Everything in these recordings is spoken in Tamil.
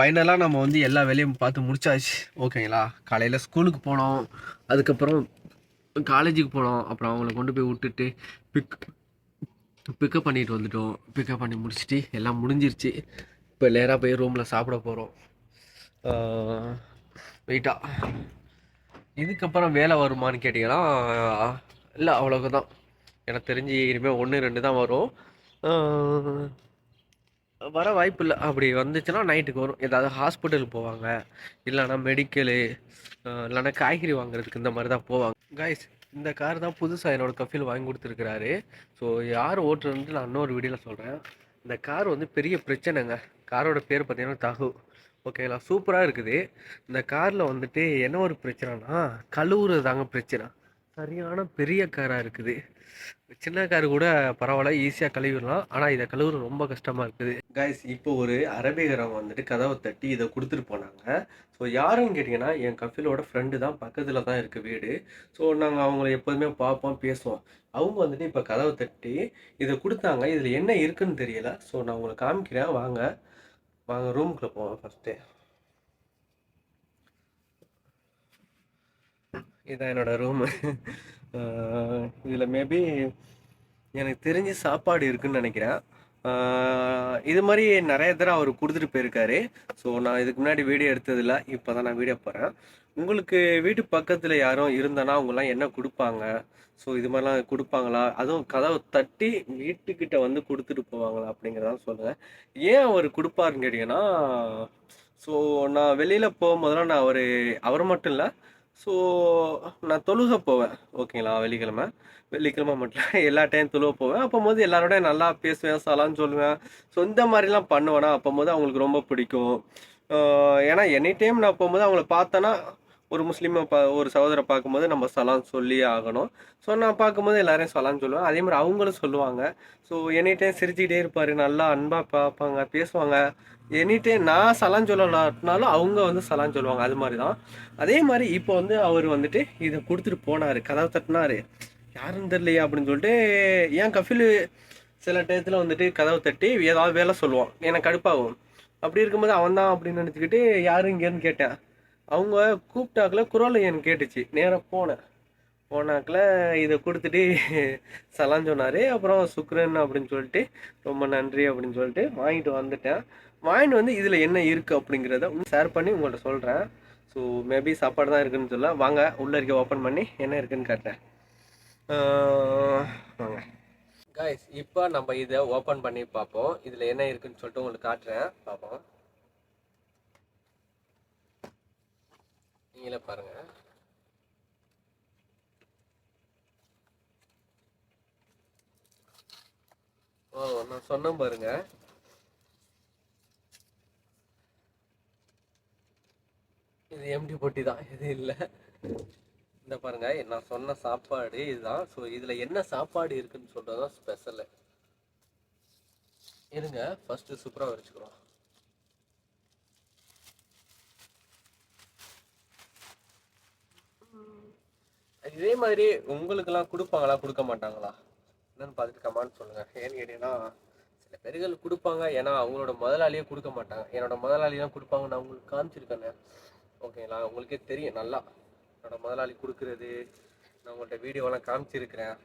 ஃபைனலாக நம்ம வந்து எல்லா வேலையும் பார்த்து முடிச்சாச்சு. ஓகேங்களா? காலையில் ஸ்கூலுக்கு போனோம். அதுக்கப்புறம் காலேஜுக்கு போனோம். அப்புறம் அவங்கள கொண்டு போய் விட்டுட்டு பிக் பிக்கப் பண்ணிட்டு வந்துட்டோம். பிக்கப் பண்ணி முடிச்சுட்டு எல்லாம் முடிஞ்சிருச்சு. இப்போ நேராக போய் ரூமில் சாப்பிட போகிறோம் வெயிட்டா இதுக்கப்புறம் வேலை வருமான்னு கேட்டிங்கன்னா இல்லை அவ்வளோக்கு தான் எனக்கு தெரிஞ்சு இனிமேல் ஒன்று ரெண்டு தான் வரும். வர வாய்ப்பு இல்லை அப்படி வந்துச்சுன்னா நைட்டுக்கு வரும். ஏதாவது ஹாஸ்பிட்டல் போவாங்க. இல்லைன்னா மெடிக்கலு இல்லைன்னா காய்கறி வாங்குறதுக்கு இந்த மாதிரி தான் போவாங்க. காய்ஸ் இந்த கார் தான் புதுசாக என்னோட கஃபீல் வாங்கி கொடுத்துருக்கிறாரு. ஸோ யார் ஓட்டுறதுன்ட்டு நான் இன்னொரு வீடியோவில் சொல்கிறேன் இந்த கார் வந்து பெரிய பிரச்சனைங்க. காரோட பேர் பார்த்தீங்கன்னா தகு ஓகேங்களா சூப்பராக இருக்குது. இந்த காரில் வந்துட்டு என்ன ஒரு பிரச்சனைனா கழுவுறது தாங்க பிரச்சனை. சரியான பெரிய காராக இருக்குது. சின்ன கார் கூட பரவாயில்ல ஈஸியாக கழுவிடலாம். ஆனால் இதை கழுவுறது ரொம்ப கஷ்டமாக இருக்குது. கைஸ் இப்போ ஒரு அரபிகரம் வந்துட்டு கதவை தட்டி இதை கொடுத்துட்டு போனாங்க. ஸோ யாருன்னு கேட்டிங்கன்னா என் கஃபிலோட ஃப்ரெண்டு தான் பக்கத்தில் தான் இருக்குது வீடு. ஸோ நாங்கள் அவங்கள எப்போதுமே பார்ப்போம் பேசுவோம். அவங்க வந்துட்டு இப்போ கதவை தட்டி இதை கொடுத்தாங்க. இதில் என்ன இருக்குன்னு தெரியல. ஸோ நான் உங்களுக்கு காமிக்கிறேன். வாங்க. வாங்க ரூமுக்குள்ளே போவேன் ஃபஸ்ட்டு இதான் என்னோட ரூமு இதில் மேபி எனக்கு தெரிஞ்சு சாப்பாடு இருக்குன்னு நினைக்கிறேன். இது மாதிரி நிறைய தடவை அவர் கொடுத்துட்டு போயிருக்காரு. ஸோ நான் இதுக்கு முன்னாடி வீடியோ எடுத்ததில்ல. இப்போ தான் நான் வீடியோ போகிறேன் உங்களுக்கு வீட்டு பக்கத்தில் யாரும் இருந்தனா அவங்களாம் என்ன கொடுப்பாங்க? ஸோ இது மாதிரிலாம் கொடுப்பாங்களா? அதுவும் கதவை தட்டி வீட்டுக்கிட்ட வந்து கொடுத்துட்டு போவாங்களா அப்படிங்கிறதான் சொல்லுங்கள் ஏன் அவர் கொடுப்பாருன்னு கேட்டிங்கன்னா ஸோ நான் வெளியில் போகும்போதெல்லாம் நான் அவர் அவர் மட்டும் இல்லை ஸோ நான் தொழுக போவேன். ஓகேங்களா? வெள்ளிக்கிழமை. வெள்ளிக்கிழமை மட்டும். எல்லா டைம் தொழுக போவேன். அப்போ போது எல்லாரோட நல்லா பேசுவேன் சலான்னு சொல்லுவேன். ஸோ இந்த மாதிரிலாம் பண்ணுவேன்னா அப்போ போது அவங்களுக்கு ரொம்ப பிடிக்கும். ஏன்னா எனி டைம் நான் போகும்போது அவங்கள பார்த்தேன்னா ஒரு முஸ்லீமை பா ஒரு சகோதரை பார்க்கும்போது நம்ம சலாம் சொல்லியே ஆகணும். ஸோ நான் பார்க்கும்போது எல்லாரையும் சலான் சொல்லுவேன். அதே மாதிரி அவங்களும் சொல்லுவாங்க. ஸோ எனி டைம் சிரிச்சுக்கிட்டே இருப்பார். நல்லா அன்பாக பார்ப்பாங்க பேசுவாங்க. எனி டைம் நான் சலான் சொல்லலாட்டினாலும் அவங்க வந்து சலான் சொல்லுவாங்க. அது மாதிரி தான் அதே மாதிரி இப்போ வந்து அவர் வந்துட்டு இதை கொடுத்துட்டு போனார். கதவை தட்டினார். யாருன்னு தெரியலையா அப்படின்னு சொல்லிட்டு ஏன் கஃபில் சில டயத்தில் வந்துட்டு கதவை தட்டி ஏதாவது வேலை சொல்லுவான். எனக்கு கடுப்பாகும். அப்படி இருக்கும்போது அவன் தான் அப்படின்னு நினச்சிக்கிட்டு யாரும் இங்கேருந்து கேட்டேன். அவங்க கூப்பிட்டாக்குல குரல் என் கேட்டுச்சு. நேராக போனேன். போனாக்கில் இதை கொடுத்துட்டு சலான் சொன்னார். அப்புறம் சுக்ரன் அப்படின்னு சொல்லிட்டு ரொம்ப நன்றி அப்படின்னு சொல்லிட்டு வாங்கிட்டு வந்துட்டேன். வாங்கிட்டு வந்து இதில் என்ன இருக்குது அப்படிங்கிறத ஷேர் பண்ணி உங்கள்கிட்ட சொல்கிறேன் ஸோ மேபி சாப்பாடு தான் இருக்குன்னு சொல்ல வாங்க உள்ளே இருக்க ஓப்பன் பண்ணி என்ன இருக்குன்னு காட்டுறேன். வாங்க. காய்ஸ் இப்போ நம்ம இதை ஓப்பன் பண்ணி பார்ப்போம். இதில் என்ன இருக்குன்னு சொல்லிட்டு உங்களுக்கு காட்டுறேன். பார்ப்போம். நீங்களே பாருங்க. ஓ நான் சொன்னேன் பாருங்க. இது எம்டி பொட்டி தான் இது இல்லை. இந்த பாருங்க நான் சொன்ன சாப்பாடு இதுதான். ஸோ இதில் என்ன சாப்பாடு இருக்குன்னு சொல்கிறது தான் ஸ்பெஷலு இருங்க ஃபஸ்ட்டு சூப்பராக வச்சுக்கிறோம் இதே மாதிரி உங்களுக்கெல்லாம் கொடுப்பாங்களா? கொடுக்க மாட்டாங்களா? என்னன்னு பார்த்துட்டு கமெண்ட் சொல்லுங்க. ஏன்னு கேட்டீங்கன்னா சில பேர்கள் கொடுப்பாங்க. ஏன்னா அவங்களோட முதலாளியே கொடுக்க மாட்டாங்க. என்னோட முதலாளிலாம் கொடுப்பாங்க நான் உங்களுக்கு காமிச்சிருக்கேன். ஓகேங்களா? உங்களுக்கே தெரியும். நல்லா என்னோட முதலாளி கொடுக்குறது. நான் உங்கள்கிட்ட வீடியோலாம் காமிச்சிருக்கிறேன்.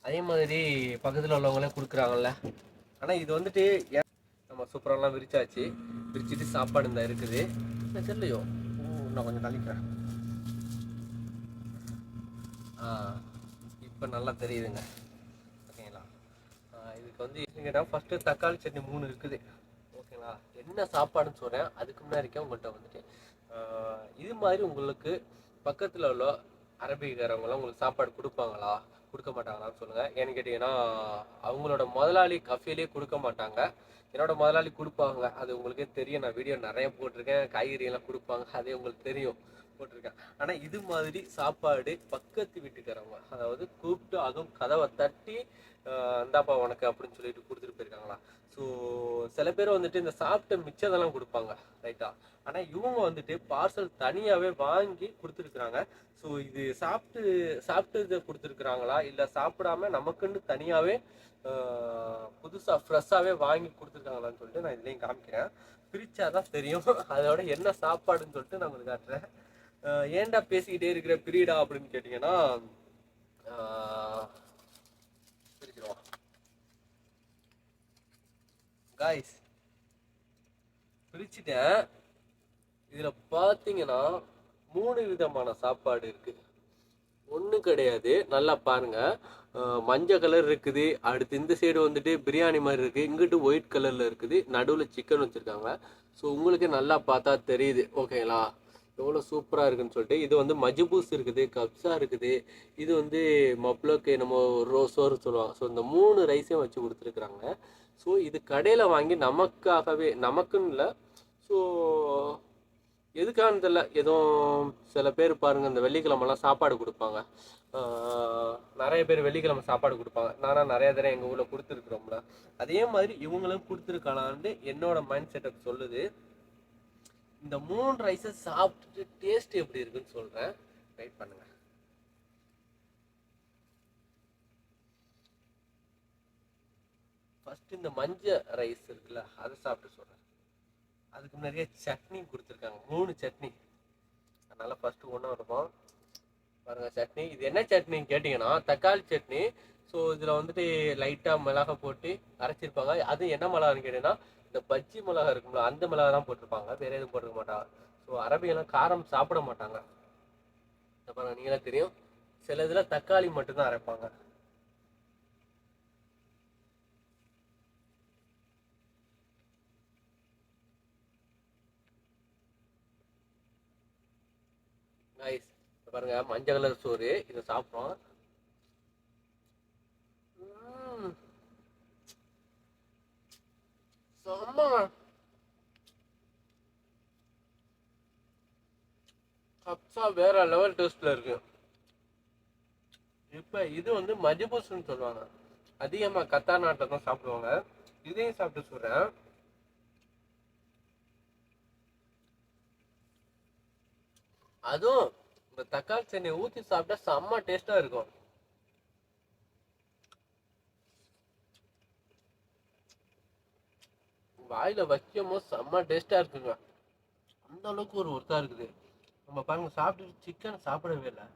அதே மாதிரி பக்கத்தில் உள்ளவங்களே கொடுக்குறாங்கல்ல. ஆனால் இது வந்துட்டு ஏன் நம்ம சூப்பராலாம் விரிச்சாச்சு. விரிச்சிட்டு சாப்பாடு இந்த இருக்குது. நான் தெரியலையோ? நான் கொஞ்சம் தள்ளிக்கிறேன் இப்போ நல்லா தெரியுதுங்க. ஓகேங்களா? இதுக்கு வந்து என்னங்கன்னா ஃபஸ்ட்டு தக்காளி சட்னி மூணு இருக்குது. ஓகேங்களா? என்ன சாப்பாடுன்னு சொல்கிறேன் அதுக்கு முன்னாடி உங்கள்கிட்ட வந்துட்டு. இது மாதிரி உங்களுக்கு பக்கத்தில் உள்ள அரபிக்காரவங்களாம் உங்களுக்கு சாப்பாடு கொடுப்பாங்களா? கொடுக்க மாட்டாங்களான்னு சொல்லுங்கள் ஏன்னு கேட்டிங்கன்னா அவங்களோட முதலாளி கஃபேலே கொடுக்க மாட்டாங்க. என்னோட முதலாளி கொடுப்பாங்க. அது உங்களுக்கே தெரியும். நான் வீடியோ நிறைய போட்டிருக்கேன். காய்கறியெல்லாம் கொடுப்பாங்க. அதே உங்களுக்கு தெரியும். போட்டிருக்கேன் ஆனால் இது மாதிரி சாப்பாடு பக்கத்து வீட்டுக்காரவங்க அதாவது கூப்பிட்டு அதுவும் கதவை தட்டி இந்தாப்பா உனக்கு அப்படின்னு சொல்லிட்டு கொடுத்துட்டு போயிருக்காங்களா? ஸோ சில பேர் வந்துட்டு இந்த சாப்பிட்ட மிச்சதெல்லாம் கொடுப்பாங்க ரைட்டா ஆனால் இவங்க வந்துட்டு பார்சல் தனியாகவே வாங்கி கொடுத்துருக்குறாங்க. ஸோ இது சாப்பிட்டு சாப்பிட்டு கொடுத்துருக்குறாங்களா? இல்லை சாப்பிடாம நமக்குன்னு தனியாகவே புதுசாக ஃப்ரெஷ்ஷாகவே வாங்கி கொடுத்துருக்காங்களான்னு சொல்லிட்டு நான் இதுலேயும் காமிக்கிறேன். பிரிச்சா தான் தெரியும். அதோட என்ன சாப்பாடுன்னு சொல்லிட்டு நான் உங்களுக்கு காட்டுறேன். ஏன்டா பேசிக்கிட்டே இருக்கிற பிரீடா அப்படின்னு கேட்டிங்கன்னா காய்ஸ் பிரிச்சுட்டேன். இதுல பாத்தீங்கன்னா மூணு விதமான சாப்பாடு இருக்கு. ஒன்றும் கிடையாது. நல்லா பாருங்க. மஞ்சள் கலர் இருக்குது. அடுத்து இந்த சைடு வந்துட்டு பிரியாணி மாதிரி இருக்கு. இங்கிட்டு ஒயிட் கலர்ல இருக்குது. நடுவில் சிக்கன் வச்சிருக்காங்க. ஸோ உங்களுக்கு நல்லா பார்த்தா தெரியுது. ஓகேங்களா எவ்வளோ சூப்பராக இருக்குன்னு சொல்லிட்டு இது வந்து மஜ்பூஸ் இருக்குது கப்ஸா இருக்குது. இது வந்து மப்ளோக்கு நம்ம ரோ சோறு சொல்லுவாங்க. ஸோ இந்த மூணு ரைஸையும் வச்சு கொடுத்துருக்குறாங்க. ஸோ இது கடையில் வாங்கி நமக்காகவே நமக்குன்னு இல்லை. ஸோ எதுக்கான தெரியல எதுவும் சில பேர் பாருங்கள் இந்த வெள்ளிக்கிழமெல்லாம் சாப்பாடு கொடுப்பாங்க. நிறைய பேர் வெள்ளிக்கிழமை சாப்பாடு கொடுப்பாங்க. நானாக நிறைய தடவை எங்கள் ஊரில் கொடுத்துருக்குறோம்ல. அதே மாதிரி இவங்களும் கொடுத்துருக்கலான்ட்டு என்னோட மைண்ட் செட்டப் சொல்லுது. இந்த மூணு ரைஸை சாப்பிட்டுட்டு டேஸ்ட் எப்படி இருக்குன்னு சொல்கிறேன் வெயிட் பண்ணுங்க. ஃபர்ஸ்ட் இந்த மஞ்சள் ரைஸ் இருக்குல்ல அதை சாப்பிட்டு சொல்கிறேன் அதுக்கு முன்னாடியே சட்னி கொடுத்துருக்காங்க. மூணு சட்னி. அதனால் ஃபஸ்ட்டு ஒன்றா இருக்கும் பாருங்க சட்னி. இது என்ன சட்னின்னு கேட்டிங்கன்னா தக்காளி சட்னி. ஸோ இதில் வந்துட்டு லைட்டாக மிளகா போட்டு அரைச்சிருப்பாங்க. அது என்ன மிளகான்னு கேட்டிங்கன்னா இந்த பஜ்ஜி மிளகா இருக்கும்ல அந்த மிளகா தான் போட்டிருப்பாங்க. வேற எதுவும் போட்டிருக்க மாட்டாங்க ஸோ அரபியெல்லாம் காரம் சாப்பிட மாட்டாங்க. இந்த பாருங்க நீங்களே தெரியும். சில இதில் தக்காளி மட்டும்தான் அரைப்பாங்க. நைஸ் பாருங்க மஞ்சள் கலர் சோறு. இதை சாப்பிட்றோம் ம்ம். செம்ம கப்சா வேற லெவல் டேஸ்ட்ல இருக்கு. இப்ப இது வந்து மஜ்பூஸ்னு சொல்லுவாங்க. அதிகமா கத்தார் நாட்டை தான் சாப்பிடுவாங்க. இதையும் சாப்பிட்டு சொல்றேன். அதுவும் இந்த தக்காளி சட்னியை ஊத்தி சாப்பிட்டா செம்ம டேஸ்டா இருக்கும். வாயில் வைக்கும் போது செம்ம டேஸ்ட்டாக இருக்குங்க. அந்த அளவுக்கு ஒரு ஒர்த்தா இருக்குது. நம்ம பாருங்க சாப்பிட்டு சிக்கன் சாப்பிடவே இல்லை.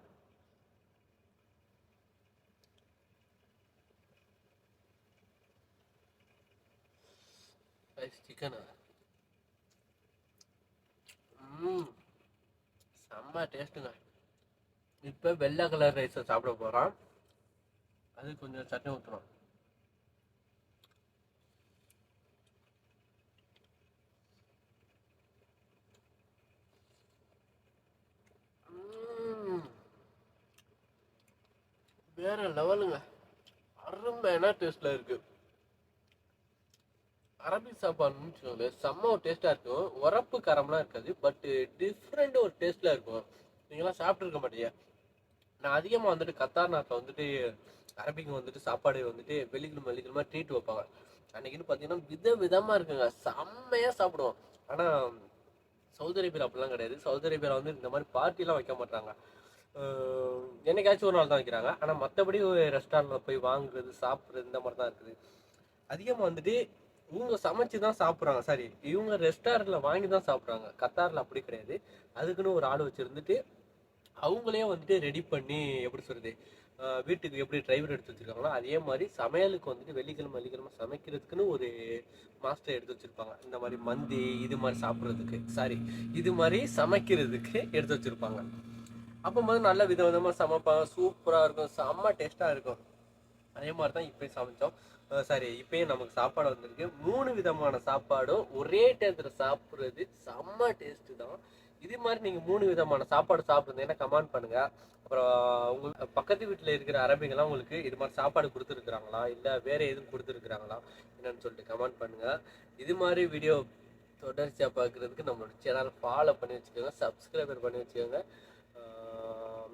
சிக்கனா செம்ம டேஸ்ட்டுங்க. இப்போ வெள்ளை கலர் ரைஸை சாப்பிட போகிறோம் அது கொஞ்சம் சட்னி ஊற்றுறோம் வேற லெவலுங்க. அருமையான டேஸ்ட்ல இருக்கு. அரபிக் சாப்பாடுன்னு வச்சுக்கோங்களேன் செம்ம ஒரு டேஸ்டா இருக்கும். உரப்பு காரம்லாம் இருக்காது பட் டிஃப்ரெண்ட் ஒரு டேஸ்ட்ல இருக்கும். நீங்களாம் சாப்பிட்ருக்க மாட்டீங்க. நான் அதிகமாக வந்துட்டு கத்தார் நாட்டில் வந்துட்டு அரபிக்கு வந்துட்டு சாப்பாடு வந்துட்டு வெள்ளிக்கிழமை வெள்ளிக்கிழமை ட்ரீட் வைப்பாங்க. அன்னைக்குன்னு பார்த்தீங்கன்னா வித விதமாக இருக்குங்க. செம்மையாக சாப்பிடுவோம். ஆனால் சவுதி அரேபியா அப்படிலாம் கிடையாது. சவுதி அரேபியாவில் வந்து இந்த மாதிரி பார்ட்டிலாம் வைக்க மாட்டாங்க. என்னைக்காச்சும் ஒரு நாள் தான் வைக்கிறாங்க. ஆனால் மற்றபடி ஒரு ரெஸ்டாரண்ட்டில் போய் வாங்குறது சாப்பிட்றது இந்த மாதிரி தான் இருக்குது. அதிகமாக வந்துட்டு இவங்க சமைச்சு தான் சாப்பிட்றாங்க. சாரி இவங்க ரெஸ்டாரண்ட்டில் வாங்கி தான் சாப்பிட்றாங்க. கத்தாரில் அப்படி கிடையாது. அதுக்குன்னு ஒரு ஆள் வச்சுருந்துட்டு அவங்களே வந்துட்டு ரெடி பண்ணி எப்படி சொல்கிறது வீட்டுக்கு எப்படி டிரைவர் எடுத்து வச்சிருக்காங்களோ அதே மாதிரி சமையலுக்கு வந்துட்டு வெள்ளிக்கிழமை வெள்ளிக்கிழமை சமைக்கிறதுக்குன்னு ஒரு மாஸ்டர் எடுத்து வச்சுருப்பாங்க. இந்த மாதிரி மந்தி இது மாதிரி சாப்பிட்றதுக்கு சாரி இது மாதிரி சமைக்கிறதுக்கு எடுத்து வச்சுருப்பாங்க. அப்போ நல்ல வித விதமாக சமைப்பாங்க. சூப்பராக இருக்கும். செம்ம டேஸ்ட்டாக இருக்கும். அதே மாதிரி தான் இப்போயும் சமைச்சோம். சாரி இப்போயும் நமக்கு சாப்பாடு வந்திருக்கு. மூணு விதமான சாப்பாடும் ஒரே டேத்தில் சாப்பிட்றது செம்ம டேஸ்ட்டு தான். இது மாதிரி நீங்கள் மூணு விதமான சாப்பாடு சாப்பிட்ருந்தீங்கன்னா கமெண்ட் பண்ணுங்க. அப்புறம் உங்களுக்கு பக்கத்து வீட்டில் இருக்கிற அரபிங்கெல்லாம் உங்களுக்கு இது மாதிரி சாப்பாடு கொடுத்துருக்குறாங்களா? இல்லை வேறு எதுவும் கொடுத்துருக்குறாங்களா? என்னன்னு சொல்லிட்டு கமெண்ட் பண்ணுங்கள் இது மாதிரி வீடியோ தொடர்ச்சியாக பார்க்குறதுக்கு நம்மளோட சேனலை ஃபாலோ பண்ணி வச்சுக்கோங்க. சப்ஸ்கிரைபர் பண்ணி வச்சுக்கோங்க.